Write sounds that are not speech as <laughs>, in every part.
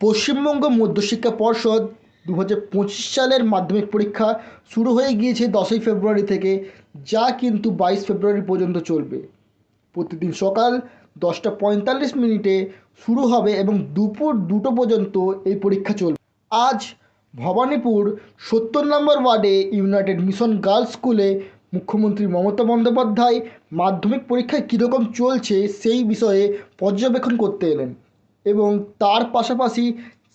পশ্চিমবঙ্গ মধ্যশিক্ষা পর্ষদ দু হাজার পঁচিশ সালের মাধ্যমিক পরীক্ষা শুরু হয়ে গিয়েছে দশই ফেব্রুয়ারি থেকে, যা কিন্তু বাইশ ফেব্রুয়ারি পর্যন্ত চলবে। প্রতিদিন সকাল দশটা পঁয়তাল্লিশ মিনিটে শুরু হবে এবং দুপুর দুটো পর্যন্ত এই পরীক্ষা চলবে। আজ ভবানীপুর সত্তর নম্বর ওয়ার্ডে ইউনাইটেড মিশন গার্লস স্কুলে মুখ্যমন্ত্রী মমতা বন্দ্যোপাধ্যায় মাধ্যমিক পরীক্ষায় কীরকম চলছে সেই বিষয়ে পর্যবেক্ষণ করতে এলেন। এবং তার পাশাপাশি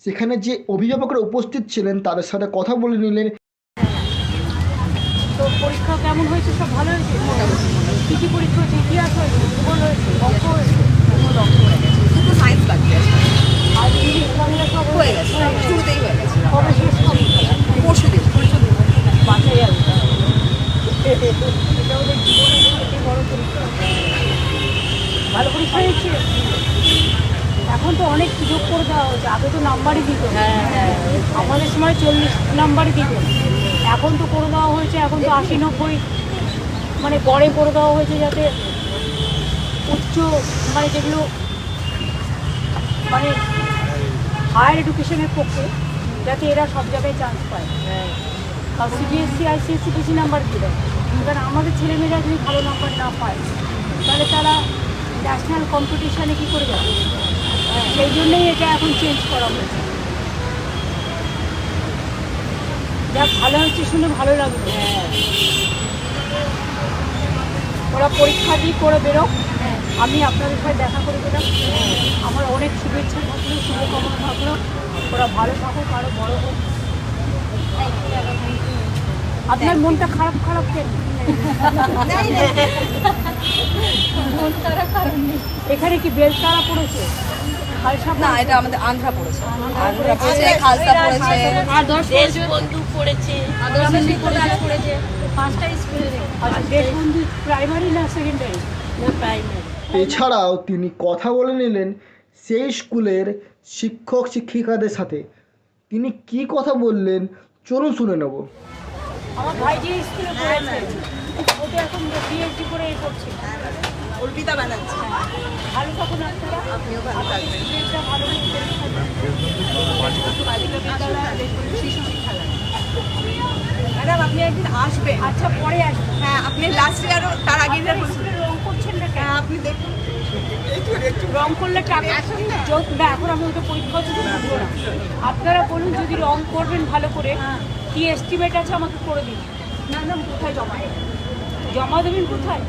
সেখানে যে অভিভাবকরা উপস্থিত ছিলেন, তাদের সাথে কথা বলে নিলেন। তো পরীক্ষা কেমন হয়েছে? সব ভালো হয়েছে কী পরীক্ষা হয়েছে ইতিহাস হয়েছে ভূগোল হয়েছে অঙ্ক হয়েছে কোনো অঙ্ক হয়ে গেছে শুধু সায়েন্স বাকি আছে আর ইংলিশ বাংলা সব হয়ে গেছে শুরুতেই হয়ে গেছে কবে শেষ হবে পরশু দিন বাঁচাই যাবে এটা ওদের জীবনের সবচেয়ে বড় পরীক্ষা ভালো পরীক্ষা হয়েছে এখন তো অনেক সুযোগ করে দেওয়া হয়েছে। আগে তো নাম্বারই দিত। আমাদের সময় চল্লিশ নাম্বারই দিত। এখন তো করে দেওয়া হয়েছে এখন তো আশি নব্বই মানে গড়ে করে দেওয়া হয়েছে যাতে উচ্চ মানে যেগুলো মানে হায়ার এডুকেশনের পক্ষে যাতে এরা সব জায়গায় চান্স পায়। আর সিবিএসসি আইসিএসসি বেশি নাম্বার দেবে এবার আমাদের ছেলেমেয়েরা যদি ভালো নাম্বার না পায় তাহলে তারা ন্যাশনাল কম্পিটিশানে কী করে যাবে? সেই জন্যই এটা এখন চেঞ্জ করা হয়েছে। যাক ভালো হচ্ছে শুনে ভালো লাগল। ওরা পরীক্ষা দিয়ে করে বেরোক। আমি আপনাদের সাথে দেখা করে দিলাম। আমার অনেক শুভেচ্ছা থাকল শুভকামনা থাকল। ওরা ভালো থাকুক আরও বড় হোক। আপনার মনটা খারাপ খারাপ কেন? এখানে কি বেলতারা পড়েছে? না এটা আমাদের আন্ধ্রা পড়েছে। আন্ধ্রা পড়েছে। খালসা পড়েছে। দেশবন্ধু পড়েছে। পড়েছে। পাঁচটা স্কুলে আচ্ছা দেশবন্ধু প্রাইমারি না সেকেন্ডারি না প্রাইমারি এছাড়াও তিনি কথা বলে নিলেন সেই স্কুলের শিক্ষক শিক্ষিকাদের সাথে। তিনি কি কথা বললেন চলুন শুনে নেব। আমার ভাই যে স্কুলে পড়েছে। ওটা এখন পিএইচডি করে এই করছে। অর্পিতা ব্যানার্জি। ভালো থাকুন আপনারা? আপনিও ভালো থাকবেন। শিশু শিক্ষালয় ম্যাডাম আপনি একদিন আসবেন। আচ্ছা পরে আসব। হ্যাঁ আপনি লাস্ট ইয়ারও তার ইয়ার স্কুলে রং করছেন না হ্যাঁ আপনি দেখুন। রং করলে টাকা না। এখন আমি ওটা পরীক্ষা হচ্ছে না। আপনারা বলুন যদি রং করবেন ভালো করে কি এস্টিমেট আছে আমাকে করে দিন? না না কোথায় জমা জমা দেবেন কোথায়?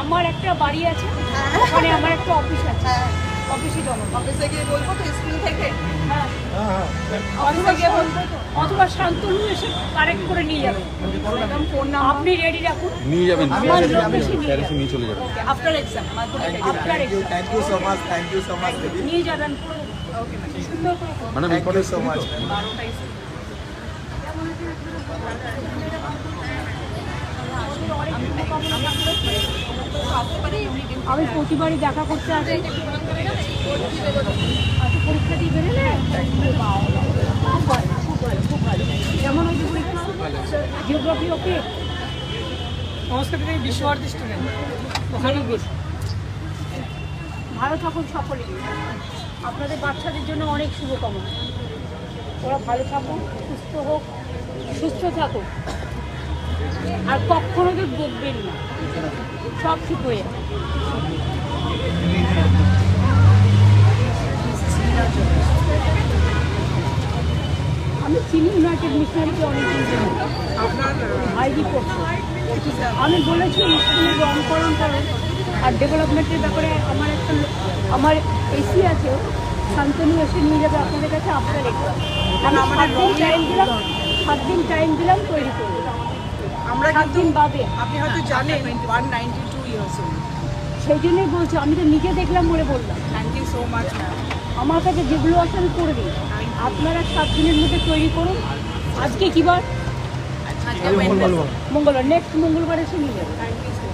আমার একটা বাড়ি আছে ওখানে আমার একটা অফিস আছে। অফিসে জমা দেবো। অফিসে গিয়ে বলব তো স্কুল থেকে? হ্যাঁ। অথবা গিয়ে বলব অথবা শান্তনু এসে কারেক্ট করে নিয়ে যাবে। ম্যাডাম ফোন আপনি রেডি রাখুন। নিয়ে যাবেন আমার নিয়ে চলে আফটার এক্সাম so নিয়ে যাবেন। পুরো সুন্দর করে আমি প্রতিবারই দেখা করতে আসি। আচ্ছা পরীক্ষা দিয়ে বেরোলে? খুব ভালো খুব ভালো খুব ভালো কেমন হয়েছে পরীক্ষা? জিওগ্রাফি ওকে সংস্কৃত থেকে বিশ্বভারতী স্টুডেন্ট ওখানে ভালো থাকুন সকলেই আপনাদের বাচ্চাদের জন্য অনেক শুভকামনা। ওরা ভালো থাকুক সুস্থ হোক সুস্থ থাকুক। আর কখনো তো বকবেন না। সব ঠিক হয়ে আমি চিনি ইউনাইটেড মিশনারিকে অনেকদিন চিনি ভাইজি পড়ছে আমি বলেছি স্কুলে রংকরণ করেন আর ডেভেলপমেন্টের ব্যাপারে আমার একটা আমার এসি আছে শান্তনু এসে নিয়ে যাবে আপনাদের কাছে আপনার এক্সাম আমি সাত দিন টাইম দিলাম সাত দিন টাইম দিলাম তৈরি করব। আমরা বাদে। আপনি হয়তো জানেন ওয়ান নাইনটি টু ইয়ার্স সেই জন্যই বলছি আমি তো নিজে দেখলাম বলে বললাম। থ্যাংক ইউ সো মাচ আমার কাছে যেগুলো আছে আমি করে দিই। আপনারা সাত দিনের মধ্যে তৈরি করুন। আজকে কি বার? মঙ্গলবার। নেক্সট মঙ্গলবার। এসে নিয়ে যাবেন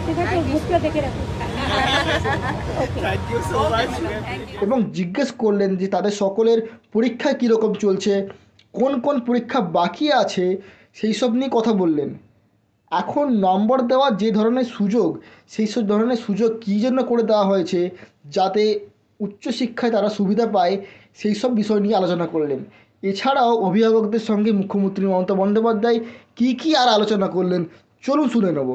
ঠিক আছে? বুকটা দেখে রাখুন. <laughs> এবং জিজ্ঞেস করলেন যে তাদের সকলের পরীক্ষা কীরকম চলছে কোন কোন পরীক্ষা বাকি আছে সেই সব নিয়ে কথা বললেন। এখন নম্বর দেওয়ার যে ধরনের সুযোগ, সেই সব ধরনের সুযোগ কী জন্য করে দেওয়া হয়েছে, যাতে উচ্চশিক্ষায় তারা সুবিধা পায়, সেই সব বিষয় নিয়ে আলোচনা করলেন। এছাড়াও অভিভাবকদের সঙ্গে মুখ্যমন্ত্রী মমতা বন্দ্যোপাধ্যায় কী কী আর আলোচনা করলেন, চলুন শুনে নেব।